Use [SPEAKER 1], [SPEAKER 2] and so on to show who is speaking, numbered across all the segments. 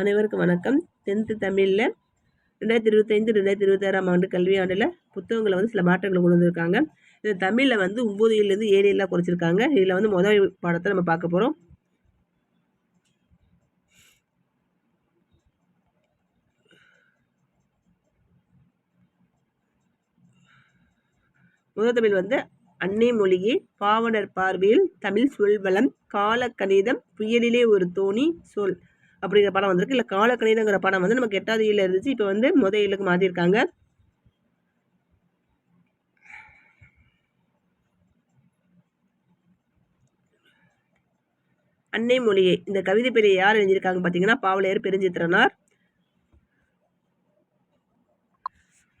[SPEAKER 1] அனைவருக்கும் வணக்கம். டென்த்து தமிழில் ரெண்டாயிரத்தி இருபத்தைந்து ரெண்டாயிரத்தி இருபத்தாறாம் ஆண்டு கல்வியாண்டில் புத்தகங்களை வந்து சில மாற்றங்களை கொண்டு வந்திருக்காங்க. இது தமிழில் வந்து ஒம்பது ஏழுலேருந்து ஏழு எல்லாம் குறைச்சிருக்காங்க. இதில் வந்து முதல் பாடத்தை நம்ம பார்க்க போகிறோம் முதல் தமிழ் வந்து அன்னை மொழியே பாவனர் பார்வையில் தமிழ் சொல்வளம் கால கணிதம் புயலிலே ஒரு தோணி சொல். அப்படிங்கிற படம் வந்திருக்கு. இல்லை காலக்கணிதங்கிற படம் வந்து நமக்கு எட்டாவது ஏழில் இருந்துச்சு. இப்போ வந்து முத ஏழுக்கு மாற்றிருக்காங்க அன்னை மொழியை. இந்த கவிதை பெரிய யார் எழுதியிருக்காங்க பார்த்தீங்கன்னா பாவலையர் பெருஞ்சித்திரனார்.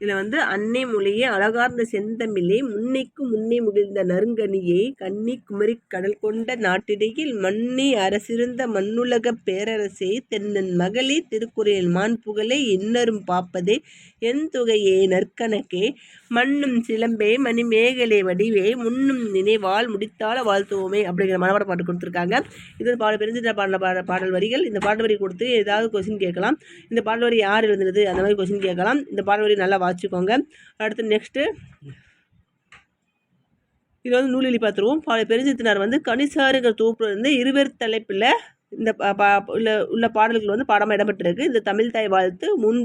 [SPEAKER 1] இதில் வந்து அன்னை மொழியே அழகார்ந்த செந்தமிழே முன்னைக்கு முன்னே முகிழ்ந்த நறுங்கனியை கன்னி குமரி கடல் கொண்ட நாட்டிடையில் மன்னி அரசிருந்த மண்ணுலக பேரரசே தென்னன் மகளே திருக்குறையில் மான் புகழே இன்னரும் பாப்பதே என் தொகையே நற்கணக்கே. மண்ணும் சிலம்பே மணி மேகலை வடிவே முன்னும் நினைவால் முடித்தால வாழ்த்துவோமே அப்படிங்கிற மனப்பாட பாட்டு கொடுத்துருக்காங்க. இது பாடல் பெருஞ்சிட்ட பாடல பாட பாடல் வரிகள். இந்த பாடல் வரி கொடுத்து ஏதாவது கொஸ்டின் கேட்கலாம். இந்த பாடல் வரி யார் எழுதுனது? அந்த மாதிரி கொஸ்டின் கேட்கலாம். இந்த பாடல் வரி நல்லா வச்சுக்கோங்க அடுத்து நெக்ஸ்ட்டு இது வந்து நூலிலி பார்த்துருவோம். பால பெருஞ்சித்தினார் வந்து கணிசாருங்கிற தொகுப்புல இருந்து இருவர் தலைப்பில் இந்த உள்ள உள்ள பாடல்கள் வந்து பாடமாக இடம்பெற்றிருக்கு. இந்த தமிழ் தாய் வாழ்த்து முன்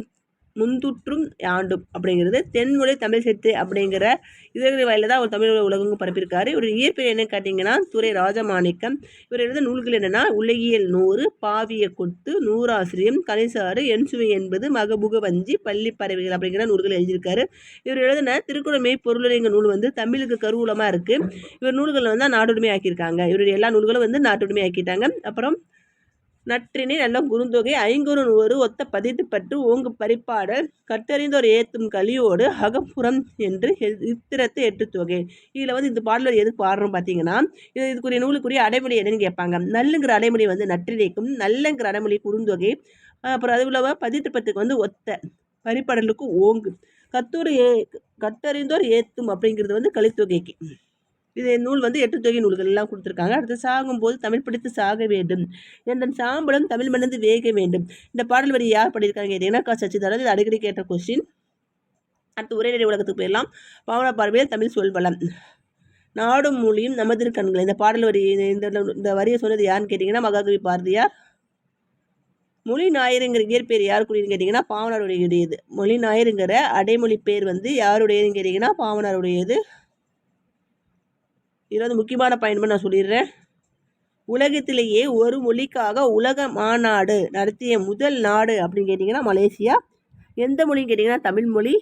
[SPEAKER 1] முந்துற்றும் ஆண்டும் அப்படிங்கிறது தென்மொழி தமிழ் செத்து அப்படிங்கிற இதழ்கள் வாயில தான் அவர் தமிழ் உலகம் பரப்பியிருக்காரு. இவர் இயற்பெயர் என்ன கேட்டிங்கன்னா துறை ராஜமாணிக்கம். இவர் எழுத நூல்கள் என்னென்னா உலகியல் நூறு பாவிய கொத்து நூறாசிரியம் கணிசாறு என்சுவை என்பது மகபுக வஞ்சி பள்ளி பறவைகள் அப்படிங்கிற நூல்கள் எழுதியிருக்காரு. இவர் எழுதின திருக்குறமை பொருளுரைங்க நூல் வந்து தமிழுக்கு கருவூலமாக இருக்குது இவர் நூல்களை வந்து நாட்டுடைமை ஆக்கியிருக்காங்க இவருடைய எல்லா நூல்களும் வந்து நாட்டுடைமை ஆக்கிட்டாங்க அப்புறம் நற்றினை நல்ல குறுந்தொகை ஐங்குறு நூறு ஒத்த பதித்து பற்று ஓங்கு பரிப்பாடல் கத்தறிந்தோர் ஏத்தும் கலியோடு அகப்புறம் என்று இத்திரத்து எட்டு தொகை. இதில் வந்து இந்த பாடலர் எது பாடுறோம் பார்த்தீங்கன்னா இது இதுக்குரிய நூலுக்குரிய அடைமொழி என்னன்னு கேட்பாங்க. நல்லுங்கிற அடைமொழி வந்து நற்றினைக்கும் நல்லங்கிற அடைமொழி குறுந்தொகை அப்புறம் அது உள்ள பதித்து பத்துக்கு வந்து ஒத்த பரிப்பாடலுக்கு ஓங்கு. கத்தூர் ஏ கத்தறிந்தோர் ஏத்தும் அப்படிங்கிறது வந்து கலித்தொகைக்கு. இது நூல் வந்து எட்டு தொகை நூல்கள் எல்லாம் கொடுத்துருக்காங்க. அடுத்து சாகும்போது தமிழ் படித்து சாக வேண்டும். என்ற சாம்பலம் தமிழ் மணந்து வேக வேண்டும். இந்த பாடல் வரி யார் படியிருக்காங்க? கேட்டீங்கன்னா கா. சச்சிதாரன் இது அடிக்கடி கேட்ட கொஸ்டின் அடுத்து உரைநடை உலகத்துக்கு போயிடலாம். பாவனா பார்வையில் தமிழ் சொல்வலம் நாடும் மொழியும் நமது கண்கள். இந்த பாடல் வரி இந்த இந்த வரியை சொன்னது யாருன்னு கேட்டிங்கன்னா மகாகவி பாரதியார். மொழி ஞாயிறுங்கிற இயற்பேர் யாருக்குரியன்னு கேட்டிங்கன்னா பாவனாருடையது. மொழி ஞாயிறுங்கிற அடைமொழி பேர் வந்து யாருடையதுன்னு கேட்டிங்கன்னா பாவனாருடையது. இதில் வந்து முக்கியமான பயணம் நான் சொல்லிடுறேன். உலகத்திலேயே ஒரு மொழிக்காக உலக மாநாடு நடத்திய முதல் நாடு அப்படின்னு கேட்டிங்கன்னா மலேசியா. எந்த மொழின்னு கேட்டிங்கன்னா தமிழ் மொழி.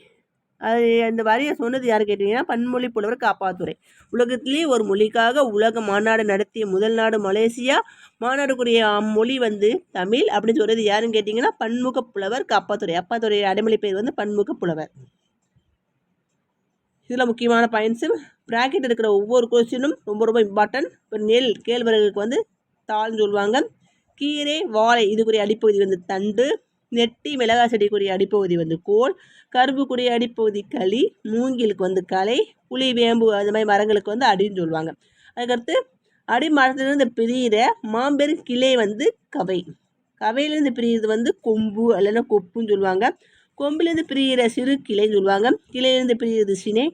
[SPEAKER 1] அது இந்த வரியை சொன்னது யார் கேட்டிங்கன்னா பன்மொழி புலவர் காப்பாத்துறை. உலகத்திலேயே ஒரு மொழிக்காக உலக மாநாடு நடத்திய முதல் நாடு மலேசியா. மாநாடுக்குரிய மொழி வந்து தமிழ் அப்படின்னு சொல்கிறது யாருன்னு கேட்டிங்கன்னா பன்முக புலவர் காப்பாத்துறை. அப்பாத்துறை அடைமொழி பேர் வந்து பன்முக புலவர். இதில் முக்கியமான பாயிண்ட்ஸு ப்ராக்கெட் இருக்கிற ஒவ்வொரு கொஸ்டினும் ரொம்ப ரொம்ப இம்பார்ட்டன்ட் இப்போ நெல் கேழ்வரகுக்கு வந்து தாள்னு சொல்லுவாங்க. கீரை வாழை இதுக்குரிய அடிப்பகுதி வந்து தண்டு. நெட்டி மிளகாய் செடிக்குரிய அடிப்பகுதி வந்து கோல். கரும்புக்குரிய அடிப்பகுதி களி. மூங்கிலுக்கு வந்து களை. புளி வேம்பு அந்த மாதிரி மரங்களுக்கு வந்து அடின்னு சொல்லுவாங்க. அதுக்கடுத்து அடி மரத்துலேருந்து பிரியிற மாம்பெரும் கிளை வந்து கவை. கவையிலேருந்து பிரியிறது வந்து கொம்பு இல்லைன்னா கொப்புன்னு சொல்லுவாங்க. கொம்பிலேருந்து பிரிகிற சிறு கிளைன்னு சொல்லுவாங்க. கிளையிலேருந்து பிரிகிறது சினை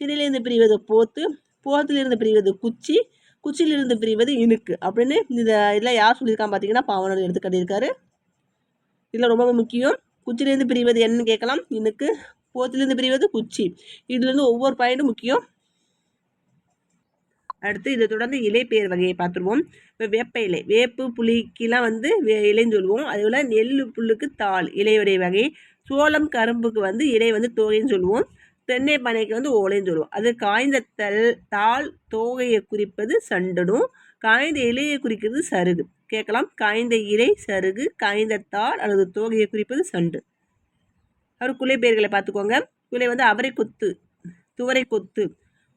[SPEAKER 1] சினையிலேருந்து பிரிவது போத்து போத்துலேருந்து பிரிவது குச்சி குச்சியிலிருந்து பிரிவது இனுக்கு அப்படின்னு இந்த இதில் யார் சொல்லியிருக்கான் பார்த்தீங்கன்னா பாவனர் எடுத்து கட்டியிருக்காரு இதில் ரொம்ப முக்கியம். குச்சிலேருந்து பிரிவது என்னன்னு கேட்கலாம். இனுக்கு போத்துலேருந்து பிரிவது குச்சி. இதுலேருந்து ஒவ்வொரு பாயிண்ட்டும் முக்கியம். அடுத்து இதை தொடர்ந்து இலை பெயர் வகையை பார்த்துருவோம். இப்போ வேப்ப இலை வேப்பு புளிக்கெலாம் வந்து இலைன்னு சொல்லுவோம். அதுபோல் நெல் புல்லுக்கு தாள் இலையுடைய வகை. சோளம் கரும்புக்கு வந்து இலை வந்து தோகைன்னு சொல்லுவோம். தென்னை பனைக்கு வந்து ஓலைன்னு சொல்லுவோம். அது காய்ந்த தல் தாள் தோகையை குறிப்பது சண்டனும் காய்ந்த இலையை குறிக்கிறது சருகு. கேட்கலாம். காய்ந்த இலை சருகு காய்ந்த தாள் அல்லது தோகையை குறிப்பது சண்டு. அவர் குலை பெயர்களை பார்த்துக்கோங்க. குலை வந்து அவரை கொத்து துவரை கொத்து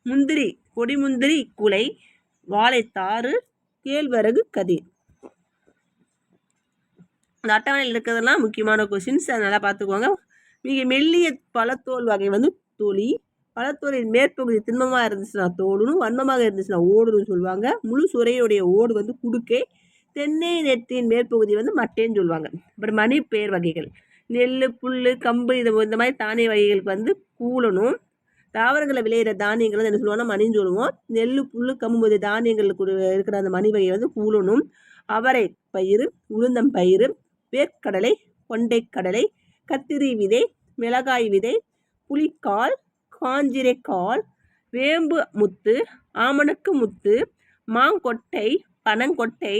[SPEAKER 1] முந்திரி கொடிமுந்திரி குலை வாழைத்தாறு கேழ்வரகு கதிர். இந்த அட்டவணையில் இருக்கிறதெல்லாம் முக்கியமான கொஷின்ஸ் அதனால் பார்த்துக்கோங்க. மிக மெல்லிய பழத்தோல் வகை வந்து தொலி பழத்தோலின் மேற்பகுதி திண்மமாக இருந்துச்சுன்னா தோடுன்னு வண்ணமாக இருந்துச்சுன்னா ஓடுன்னு சொல்லுவாங்க. முழு சுரையுடைய ஓடு வந்து குடுக்கை. தென்னை நெற்றியின் மேற்பகுதி வந்து மட்டைன்னு சொல்லுவாங்க. அப்புறம் மணி பெயர் வகைகள். நெல் புல் கம்பு இது இந்த மாதிரி தானிய வகைகளுக்கு வந்து கூலணும் தாவரங்களை விளையிற தானியங்கள் வந்து என்ன சொல்லுவோம்னா மணின்னு சொல்லுவோம். நெல் புல் கம்பு முதலிய தானியங்களுக்கு இருக்கிற அந்த மணி வகை வந்து கூலனும் அவரை பயிறு உளுந்தம் பயிறு வேர்க்கடலை கொண்டைக்கடலை கத்திரி விதை மிளகாய் விதை புலிக்கால் காஞ்சிரைக்கால் வேம்பு முத்து ஆமணக்கு முத்து மாங்கொட்டை பனங்கொட்டை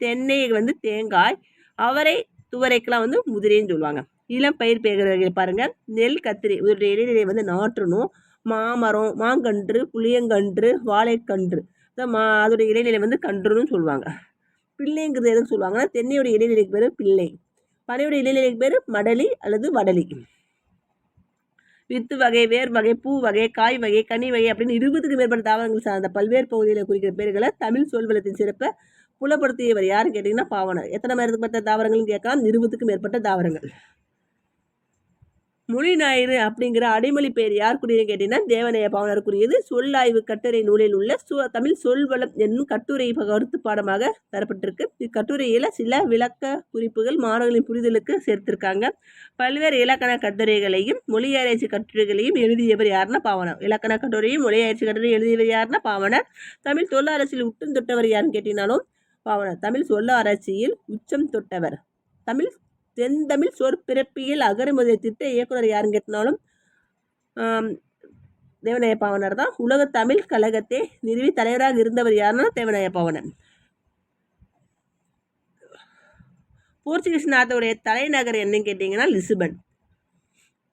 [SPEAKER 1] தென்னை வந்து தேங்காய் அவரை துவரைக்கெல்லாம் வந்து முதிரைன்னு சொல்லுவாங்க. இளம் பயிர் பெயர்கள் பாருங்கள் நெல் கத்திரி இதோடைய இடைநிலை வந்து நாற்றணும். மாமரம் மாங்கன்று புளியங்கன்று வாழைக்கன்று. இந்த மா அதோடைய இடைநிலை வந்து கன்றுன்னு சொல்லுவாங்க. பிள்ளைங்கிறது எதுக்கு சொல்லுவாங்கன்னா தென்னையோட இடைநிலைக்கு பேர் பிள்ளை. பனையோட இடைநிலைக்கு பேர் மடலி அல்லது வடலி. வித்து வகை வேர் வகை பூ வகை காய் வகை கனி வகை அப்படின்னு இருபதுக்கு மேற்பட்ட தாவரங்கள் சார்ந்த பல்வேறு பகுதியில் குறிக்கிற பேர்களை தமிழ் சொல்வளத்தின் சிறப்பை புலப்படுத்தியவர் யாருன்னு கேட்டிங்கன்னா பாவனர். எத்தனை மேற்பட்ட தாவரங்கள்னு கேட்கலாம்? இருபதுக்கு மேற்பட்ட தாவரங்கள். மொழி ஞாயிறு அப்படிங்கிற அடைமொழி பெயர் யாருக்குரியது கேட்டிங்கன்னா தேவநேய பாவனருக்குரியது சொல்லாய்வு கட்டுரை நூலில் உள்ள சு தமிழ் சொல்வளம் என்னும் கட்டுரை கருத்து பாடமாக தரப்பட்டிருக்கு. இக்கட்டுரையில் சில விளக்க குறிப்புகள் மாணவர்களின் புரிதலுக்கு சேர்த்திருக்காங்க. பல்வேறு இலக்கண கட்டுரைகளையும் மொழியாராய்ச்சி கட்டுரைகளையும் எழுதியவர் யாருன்னா பாவனர் இலக்கண கட்டுரையும் மொழியாராய்ச்சி கட்டுரையும் எழுதியவர் யாருன்னா பாவனர் தமிழ் தொல்ல அரசியல் உச்சம் தொட்டவர் யாருன்னு கேட்டிங்கனாலும் பாவனர் தமிழ் சொல்ல ஆராய்ச்சியில் உச்சம் தொட்டவர். தமிழ் தென்தமிழ் சொற்பிறப்பியல் அகரமுதை திட்ட இயக்குனர் யாருன்னு கேட்டினாலும் தேவநாய பாவனர் தான். உலக தமிழ் கழகத்தை நிறுவி தலைவராக இருந்தவர் யாருன்னா தேவநாய பாவனர் போர்ச்சுகீஸ் நாட்டுடைய தலைநகர் என்னன்னு கேட்டிங்கன்னா லிசுபன்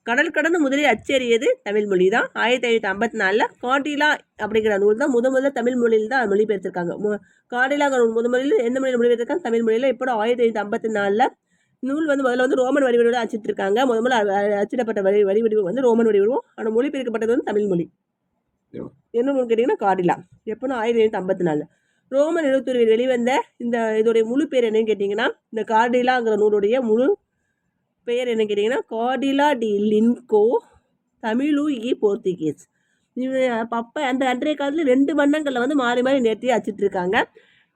[SPEAKER 1] கடல் கடந்து முதலில் அச்சேறியது தமிழ் மொழி தான். ஆயிரத்தி ஐநூற்றி ஐம்பத்தி நாலில் காட்டிலா அப்படிங்கிற நூல் தான் முத முதல்ல தமிழ் மொழியில் தான் மொழிபெயர்த்திருக்காங்க. காட்டிலாங்கிற நூல் முத முதலில் எந்த மொழியில் மொழிபெயர்த்திருக்காங்க? தமிழ் மொழியில். இப்போ ஆயிரத்தி ஐநூற்றி ஐம்பத்தி நாலில் நூல் வந்து முதல்ல வந்து ரோமன் வடிவடிவில் அச்சிட்டிருக்காங்க. முத முதல்ல அச்சிடப்பட்ட வரி வரி வடிவம் வந்து ரோமன் வடிவம். ஆனால் மொழிபெயர்க்கப்பட்டது வந்து தமிழ் மொழி. என்ன நூல் கேட்டிங்கன்னா காடிலா எப்போனா ஆயிரத்தி ஐநூற்றி ஐம்பத்தி நாலில் ரோமன் எழுத்துறையில் வெளிவந்த இந்த இதோடைய முழு பேர் என்னன்னு கேட்டிங்கன்னா இந்த கார்டிலாங்கிற நூலுடைய முழு பெயர் என்ன கேட்டிங்கன்னா கார்டிலா டி லின்கோ தமிழு இ போர்த்துகீஸ். அப்போ அந்த அன்றைய காலத்தில் ரெண்டு வண்ணங்களில் வந்து மாறி மாறி நேர்த்தி அச்சிட்ருக்காங்க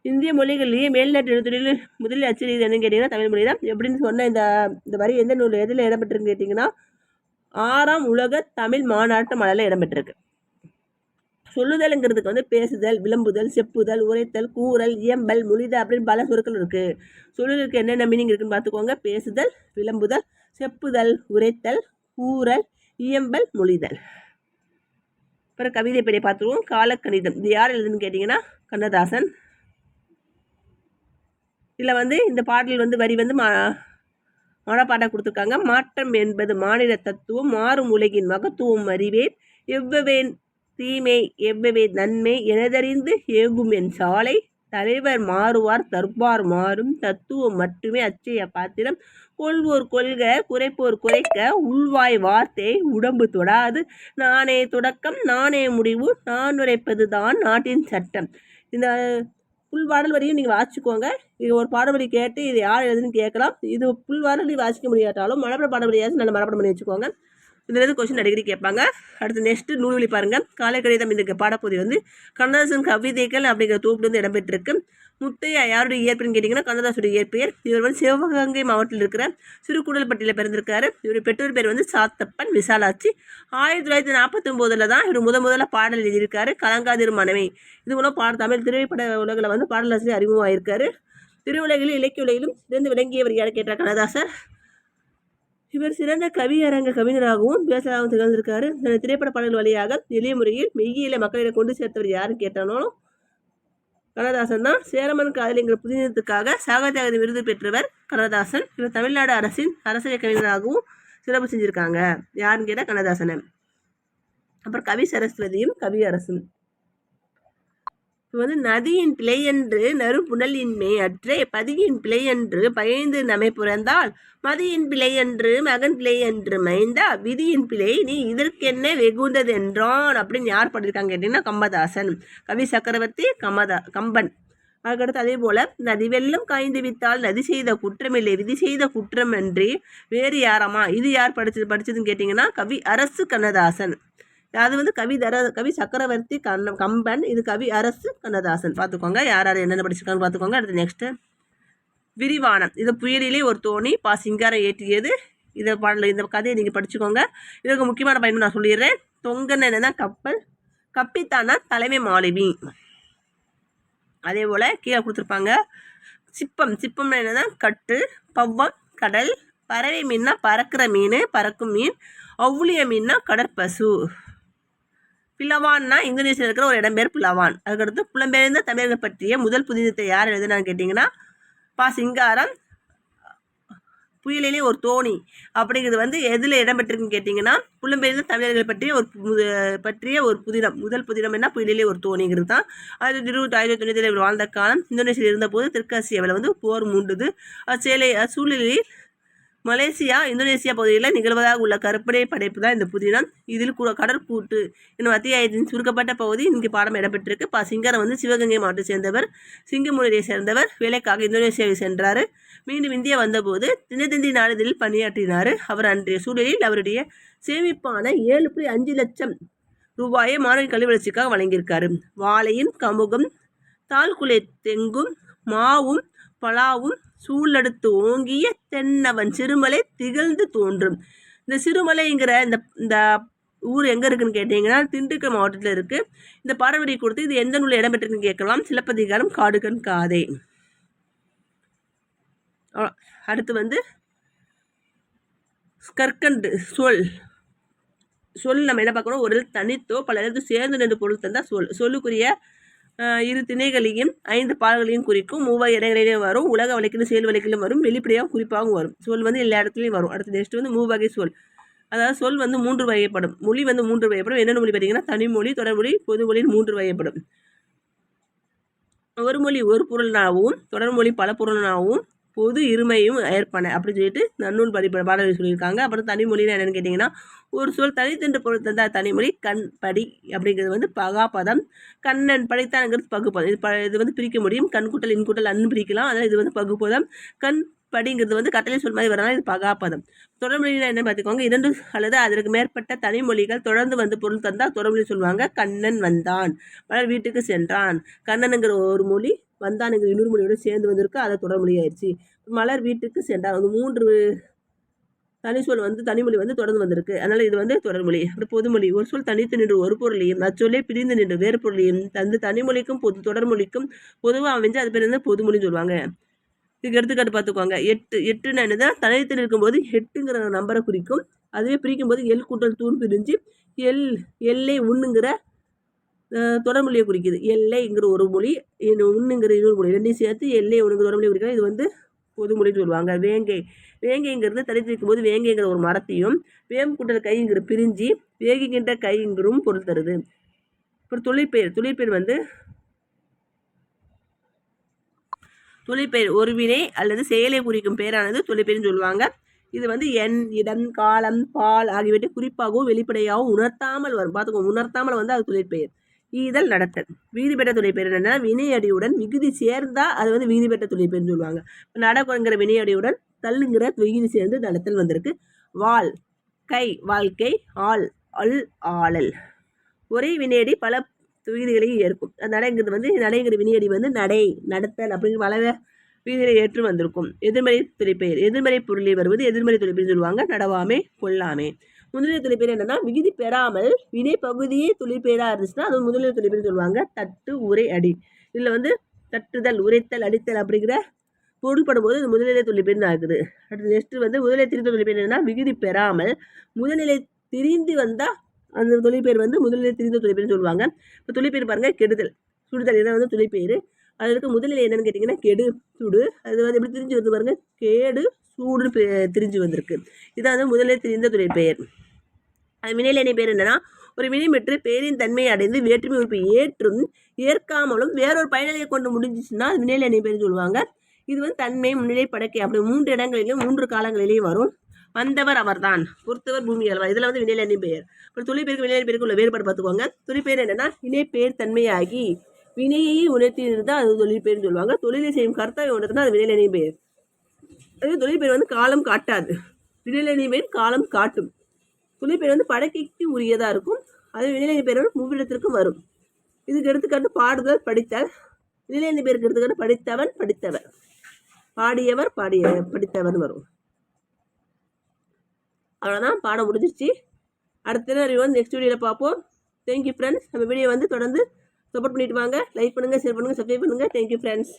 [SPEAKER 1] இந்திய மொழிகள்லேயே மேல்நாட்டு எழுத்துறையில் முதலில் அச்சிடுது என்னன்னு கேட்டிங்கன்னா தமிழ் மொழி தான். எப்படின்னு சொன்ன இந்த இந்த வரி எந்த நூல் எதில் இடம்பெற்றிருக்குன்னு கேட்டிங்கன்னா ஆறாம் உலக தமிழ் மாநாட்டு மலையில் இடம்பெற்றிருக்கு. சொல்லுதல்ங்கிறதுக்கு வந்து பேசுதல் விளம்புதல் செப்புதல் உரைத்தல் கூறல் இயம்பல் மொழிதல் அப்படின்னு பல சொற்கள் இருக்குது சொல்லுதலுக்கு என்னென்ன மீனிங் இருக்குன்னு பார்த்துக்கோங்க. பேசுதல் விளம்புதல் செப்புதல் உரைத்தல் கூறல் இயம்பல் மொழிதல் அப்புறம் கவிதை பெரிய பார்த்துருவோம். காலக்கணிதம். இது யார் எழுதுன்னு கேட்டிங்கன்னா கண்ணதாசன். இதில் வந்து இந்த பாடல் வந்து வரி வந்து மா மனப்பாடம் கொடுத்துருக்காங்க. மாற்றம் என்பது மாநில தத்துவம் மாறும் உலகின் மகத்துவம் அறிவேன். எவ்வவேன் தீமை எவ்வவே நன்மை எனதறிந்து ஏகும் என் சாலை. தலைவர் மாறுவார் தற்பார் மாறும். தத்துவம் மட்டுமே அச்சய பாத்திரம். கொள்வோர் கொள்க குறைப்போர் குறைக்க உள்வாய் வார்த்தை உடம்பு தொடாது. நானே தொடக்கம் நானே முடிவு நான் உரைப்பது தான் நாட்டின் சட்டம். இந்த புல் பாடல் வரியும் நீங்கள் வாசிச்சுக்கோங்க. இது ஒரு பாடல் வரி கேட்டு இது யார் எழுதுன்னு கேட்கலாம். இது புல் பாடல் வாசிக்க முடியாட்டாலும் மனப்பட பாடல் வரியாச்சும் நல்ல மனப்படம் பண்ணி வச்சுக்கோங்க. இதில் இருந்து கொஸ்டின் அடிக்கடி கேட்பாங்க. அடுத்து நெக்ஸ்ட்டு நூல்வழி பாருங்கள் காலை கடிதம் இந்த பாடப்பகுதி வந்து கண்ணதாசன் கவிதைகள் அப்படிங்கிற தூப்பிலிருந்து இடம்பெற்றிருக்கு. முத்தையா யாருடைய இயற்பெயர்னு கேட்டிங்கன்னா கண்ணதாசுடைய இயற்பெயர். இவர் வந்து சிவகங்கை மாவட்டத்தில் இருக்கிற சிறுகுடல்பட்டியில் பிறந்திருக்காரு. இவர் பெற்றோர் பேர் வந்து சாத்தப்பன் விசாலாட்சி. ஆயிரத்தி தொள்ளாயிரத்தி நாற்பத்தொம்போதில் தான் இவர் முத முதல்ல பாடல் எழுதியிருக்காரு கலங்காதிரு மனைவி. இது மூலம் பாட தமிழ் திரைப்பட உலகில் வந்து பாடலாசிரியர் அறிமுகமாயிருக்காரு. திருவுலகிலும் இலக்கிய உலகிலும் சிறந்து விளங்கியவர் யார் கேட்டார் கண்ணதாசர் இவர் சிறந்த கவியரங்க கவிஞராகவும் பேசலாகவும் திகழ்ந்திருக்காரு. தனது திரைப்பட பாடல்கள் வழியாக எளிய முறையில் மெய்யில மக்களிடம் கொண்டு சேர்த்தவர் யாருன்னு கேட்டாலும் கண்ணதாசன் தான் சேரமன் காதலிங்கிற புதினத்துக்காக சாகித்ய அகாதமி விருது பெற்றவர் கண்ணதாசன். இவர் தமிழ்நாடு அரசின் அரசியல் கவிஞராகவும் சிறப்பு செஞ்சுருக்காங்க. யாருன்னு கேட்டால் கண்ணதாசனை. அப்புறம் கவி சரஸ்வதியும் கவி அரசும். வந்து நதியின் பிழையன்று நறுபுணலின்மை அற்றே பதியின் பிழையன்று பயந்து நமை புறந்தால் மதியின் பிழையன்று மகன் பிழையன்று மைந்தா விதியின் பிழை நீ இதற்கென்ன வெகுந்ததென்றான் அப்படின்னு யார் பண்ணியிருக்காங்க கேட்டிங்கன்னா கம்பதாசன் கவி சக்கரவர்த்தி கமதா கம்பன். அதுக்கடுத்து அதே போல் நதி வெள்ளம் காய்ந்து வித்தால் நதி செய்த குற்றமில்லை விதி செய்த குற்றம் அன்றி வேறு யாராமா? இது யார் படிச்சது படிச்சதுன்னு கேட்டிங்கன்னா கவி அரசு கண்ணதாசன். அது வந்து கவி தர கவி சக்கரவர்த்தி கண்ண கம்பன் இது கவி அரசு கண்ணதாசன். பார்த்துக்கோங்க. யார் யார் என்னென்ன படிச்சிருக்காங்கன்னு பார்த்துக்கோங்க. அடுத்து நெக்ஸ்ட்டு விரிவானம் இது புயலிலே ஒரு தோணி பா சிங்காரம் ஏற்றியது. இதை பாடல இந்த கதையை நீங்கள் படிச்சுக்கோங்க. இதுக்கு முக்கியமான பயன் நான் சொல்லிடுறேன். தொங்கன்னு என்னன்னா கப்பல். கப்பித்தானா தலைமை மாலுமி. அதே போல் கீழே கொடுத்துருப்பாங்க. சிப்பம். சிப்பம் என்னன்னா கட்டு பவ்வம் கடல். பறவை மீன்னா பறக்கிற மீன் பறக்கும் மீன். அவுளிய மீன்னா கடற்பசு. பிளவான்னா இந்தோனேஷியா இருக்கிற ஒரு இடம் பேர் பிளவான். அதுக்கடுத்து புலம்பெயர்ந்த தமிழர்கள் பற்றிய முதல் புதினத்தை யார் எழுதுனான்னு கேட்டிங்கன்னா பா. சிங்காரம் புயலிலே ஒரு தோணி அப்படிங்கிறது வந்து எதில் இடம்பெற்றிருக்குன்னு கேட்டிங்கன்னா புலம்பெயர்ந்த தமிழர்கள் பற்றிய ஒரு பு- பற்றிய ஒரு புதினம். முதல் புதினம் என்ன? புயலிலே ஒரு தோணிங்கிறது தான். ஆயிரத்தி இருபத்தி ஆயிரத்தி தொண்ணூற்றி இவர் வாழ்ந்த காலம். இந்தோனேஷியில் இருந்தபோது தெற்காசியாவில் வந்து போர் மூண்டுது. அச்சேலை அச்சூழலில் மலேசியா இந்தோனேசியா பகுதியில் நிகழ்வதாக உள்ள கற்பனை படைப்பு தான் இந்த புதினம். இதில் கூட கடற்கூட்டு என்னும் அத்தியாயத்தின் சுருக்கப்பட்ட பகுதி இங்கே பாடம் இடம்பெற்றிருக்கு. பா சிங்காரம் வந்து சிவகங்கை மாவட்டத்தை சேர்ந்தவர் சிங்கமுனையை சேர்ந்தவர் வேலைக்காக இந்தோனேசியாவை சென்றார். மீண்டும் இந்தியா வந்தபோது தினத்தந்தி நாளிதழில் பணியாற்றினார். அவர் அன்றைய சூழலில் அவருடைய சேமிப்பான ஏழு புள்ளி அஞ்சு லட்சம் ரூபாயை மாணவி கல்வி வளர்ச்சிக்காக வழங்கியிருக்காரு. வாழையின் கமுகம் தாழ்குலை தெங்கும் மாவும் பலாவும் சூழடுத்து ஓங்கிய தென்னவன் சிறுமலை திகழ்ந்து தோன்றும். இந்த சிறுமலைங்கிற இந்த இந்த ஊர் எங்கே இருக்குன்னு கேட்டிங்கன்னா திண்டுக்கல் மாவட்டத்தில் இருக்குது இந்த பாரம்பரிய கொடுத்து இது எந்த நூலில் இடம்பெற்றிருக்குன்னு கேட்கலாம். சிலப்பதிகாரம் காடுகன் காதை. அடுத்து வந்து கற்கண்டு சொல். சொல் நம்ம என்ன பார்க்கணும்? ஒரு தனித்தோ பல எழுத்து சேர்ந்து நின்று பொருள் தந்தால் சொல். சொல்லுக்குரிய இரு திணைகளையும் ஐந்து பால்களையும் குறிக்கும். மூவாய் இடங்களிலேயும் வரும். உலக வழக்கிலும் செயல் வழக்கிலும் வரும். வெளிப்படையாகவும் குறிப்பாகவும் வரும். சொல் வந்து எல்லா இடத்துலையும் வரும். அடுத்து நெக்ஸ்ட் வந்து மூவகை சொல். அதாவது சொல் வந்து மூன்று வகைப்படும். மொழி வந்து மூன்று வகைப்படும். என்னென்ன மொழி பார்த்தீங்கன்னா தனிமொழி தொடர்மொழி பொதுமொழின்னு மூன்று வகைப்படும். ஒரு மொழி ஒரு பொருள்னாகவும் தொடர்மொழி பல பொருள்னாகவும் பொது இருமையும் ஏற்பன அப்படின்னு சொல்லிட்டு நன்னூல் படி பாடல்கள் சொல்லியிருக்காங்க. அப்புறம் தனிமொழியில் என்னென்னு கேட்டிங்கன்னா ஒரு சொல் தனித்தென்று பொருள் தந்தா தனிமொழி கண் படி அப்படிங்கிறது வந்து பகாபதம் கண்ணன் படைத்தான்ங்கிறது பகுப்பதம். இது ப இது வந்து பிரிக்க முடியும். கண் கூட்டல் இன் கூட்டல் அன்னு பிரிக்கலாம். அதனால் இது வந்து பகுப்பதம். கண் படிங்கிறது வந்து கட்டளை சொல் மாதிரி வரலாம் இது பகாபதம் தொடர்மொழியில் என்ன பார்த்துக்கோங்க? இரண்டு அல்லது அதற்கு மேற்பட்ட தனிமொழிகள் தொடர்ந்து வந்து பொருள் தந்தால் தொடர்மொழி சொல்லுவாங்க. கண்ணன் வந்தான். மலர் வீட்டுக்கு சென்றான். கண்ணனுங்கிற ஒரு மொழி வந்தானுங்க. இன்னொரு மொழியோட சேர்ந்து வந்திருக்கு. அதை தொடர்மொழி ஆயிடுச்சு மலர் வீட்டுக்கு சென்றான் அந்த மூன்று தனி சொல் வந்து தனிமொழி வந்து தொடர்ந்து வந்திருக்கு. அதனால் இது வந்து தொடர்மொழி அப்படி பொதுமொழி ஒரு சொல் தனித்து நின்று ஒரு பொருளையும் அச்சொல்லே பிரிந்து நின்று வேறு பொருளையும் தந்து தனிமொழிக்கும் பொது தொடர்மொழிக்கும் பொதுவாக அமைஞ்சு அது பேர் வந்து பொதுமொழின்னு சொல்லுவாங்க. இதுக்கு எடுத்துக்காட்டு பார்த்துக்கோங்க. எட்டு எட்டுன்னு என்னதான் தனித்து நிற்கும்போது எட்டுங்கிற நம்பரை குறிக்கும். அதுவே பிரிக்கும்போது எல் கூட்டல் தூண் பிரிஞ்சு எல் எல்லை உண்ணுங்கிற தொடர்மொழியை குறிக்குது. எல்லைங்கிற ஒரு மொழி உண்ணுங்கிற இன்னொரு மொழி. ரெண்டையும் சேர்த்து எல்லை ஒன்றுங்கிற தொடர்மொழியை குறிக்கிறது இது வந்து பொதுமொழின்னு சொல்லுவாங்க. வேங்கை. வேங்கைங்கிறது தனித்து போது வேங்கைங்கிற ஒரு மரத்தையும் வேம் கைங்கிற பிரிஞ்சு வேகிக்கின்ற கைங்கிறவும் பொருள் தருது. அப்புறம் தொழிற்பெயர் தொழிற்பெயர் வந்து தொழிற்பெயர் ஒரு வினை அல்லது செயலை குறிக்கும் பெயரானது தொழிற்பெயர்னு சொல்லுவாங்க. இது வந்து எண் இடம் காலம் பால் ஆகியவற்றை குறிப்பாகவும் வெளிப்படையாகவும் உணர்த்தாமல் வரும். பார்த்துக்கோ உணர்த்தாமல் வந்து அது தொழிற்பெயர் ஈதல் நடத்தல். வீதி பெற்ற தொழிற்பெயர் என்னன்னா வினையடியுடன் விகுதி சேர்ந்தா அது வந்து வீதி பெற்ற தொழிற்பெயர்னு சொல்லுவாங்க. இப்போ நடக்குங்கிற வினையடியுடன் தள்ளுங்கிற விகுதி சேர்ந்து நடத்தல் வந்திருக்கு. வாள் கை வாழ்க்கை ஆள் அல் ஆளல். ஒரே வினையடி பல விகுதிகளையும் ஏற்கும். அந்த நடைங்கிறது வந்து நடைங்கிற வினையடி வந்து நடை நடத்தல் அப்படிங்கிற பல விதிகளை ஏற்று வந்திருக்கும். எதிர்மறை துணைப்பெயர் எதிர்மறை பொருளில் வருவது எதிர்மறை துணைப்பெயர் சொல்லுவாங்க. நடவாமே கொல்லாமே. முதலிய பேர் என்னன்னா விகுதி பெறாமல் வினை பகுதியே துணைப்பெயராக இருந்துச்சுன்னா அது முதலிய துணைப்பெயர் சொல்லுவாங்க. தட்டு உரை அடி. இதில் வந்து தட்டுதல் உரைத்தல் அடித்தல் அப்படிங்கிற பொருள்படும் போது இது முதல்நிலை துணைப்பெயர்னு ஆகுது. அடுத்து நெக்ஸ்ட் வந்து முதல்நிலை திரிந்த துணைப்பெயர் என்னன்னா விகுதி பெறாமல் முதல்நிலை திரிந்து வந்தால் அந்த தொழிற்பெயர் வந்து முதல்நிலை திரிந்த தொழிற்பெயர்னு சொல்லுவாங்க. இப்போ தொழிற்பெயர் பாருங்கள் கெடுதல். சுடுதல் இதான் வந்து தொழிற்பெயர் அதில் இருக்க முதல்நிலை என்னென்னு கேட்டிங்கன்னா கெடு சுடு. அது வந்து எப்படி திரிஞ்சு வருது பாருங்கள் கேடு சூடுன்னு பெ- திரிஞ்சு வந்திருக்கு. இதாவது முதலே முதல்நிலை துறை பெயர். அது வினைநிலை பேர் என்னன்னா ஒரு வினைமெற்று பேரின் தன்மையை அடைந்து வேற்றுமை உறுப்பை ஏற்றும் ஏற்காமலும் வேறொரு பயனிலையை கொண்டு முடிஞ்சிச்சுன்னா அது வினைநிலை பேர்னு சொல்லுவாங்க. இது வந்து தன்மை முன்னிலை படக்கை. அப்படி மூன்று இடங்களிலும் மூன்று காலங்களிலேயும் வரும். வந்தவர் அவர்தான். பொறுத்தவர் பூமி அளவார் இதில் வந்து வினைநிலை பெயர்? அப்புறம் தொழிற்பெயருக்கு வினைநிலை பேருக்கு உள்ள வேறுபாடு பார்த்துக்கோங்க. தொழிற்பெயர் என்னன்னா வினைப்பெயர் தன்மையாகி வினையை உணர்த்தி இருந்தால் அது தொழிற்பெயர்னு சொல்லுவாங்க. தொழிலை செய்யும் கர்த்தாவை உணர்த்தினா அது வினைநிலை பெயர்? அதே தொழிற்பெயர் வந்து காலம் காட்டாது. வினைநிலை பெயர் காலம் காட்டும். துணைப்பெயர் வந்து படக்கைக்கு உரியதாக இருக்கும். அது வினைநிலை பெயர் வந்து மூவிடத்திற்கும் வரும். இதுக்கு எடுத்துக்காட்டு பாடுதல் படித்தல். வினைநிலை பேருக்கு எடுத்துக்காட்டு படித்தவன் படித்தவர். பாடியவர் பாடிய படித்தவன் வரும். அவ்வளோதான் பாடம் முடிஞ்சிருச்சு. அடுத்த வந்து நெக்ஸ்ட் வீடியோவில் பார்ப்போம். தேங்க்யூ ஃப்ரெண்ட்ஸ் நம்ம வீடியோ வந்து தொடர்ந்து சப்போர்ட் பண்ணிட்டு வாங்க. லைக் பண்ணுங்கள் ஷேர் பண்ணுங்கள் சப்ஸ்கிரைப் பண்ணுங்கள் தேங்க்யூ ஃப்ரெண்ட்ஸ்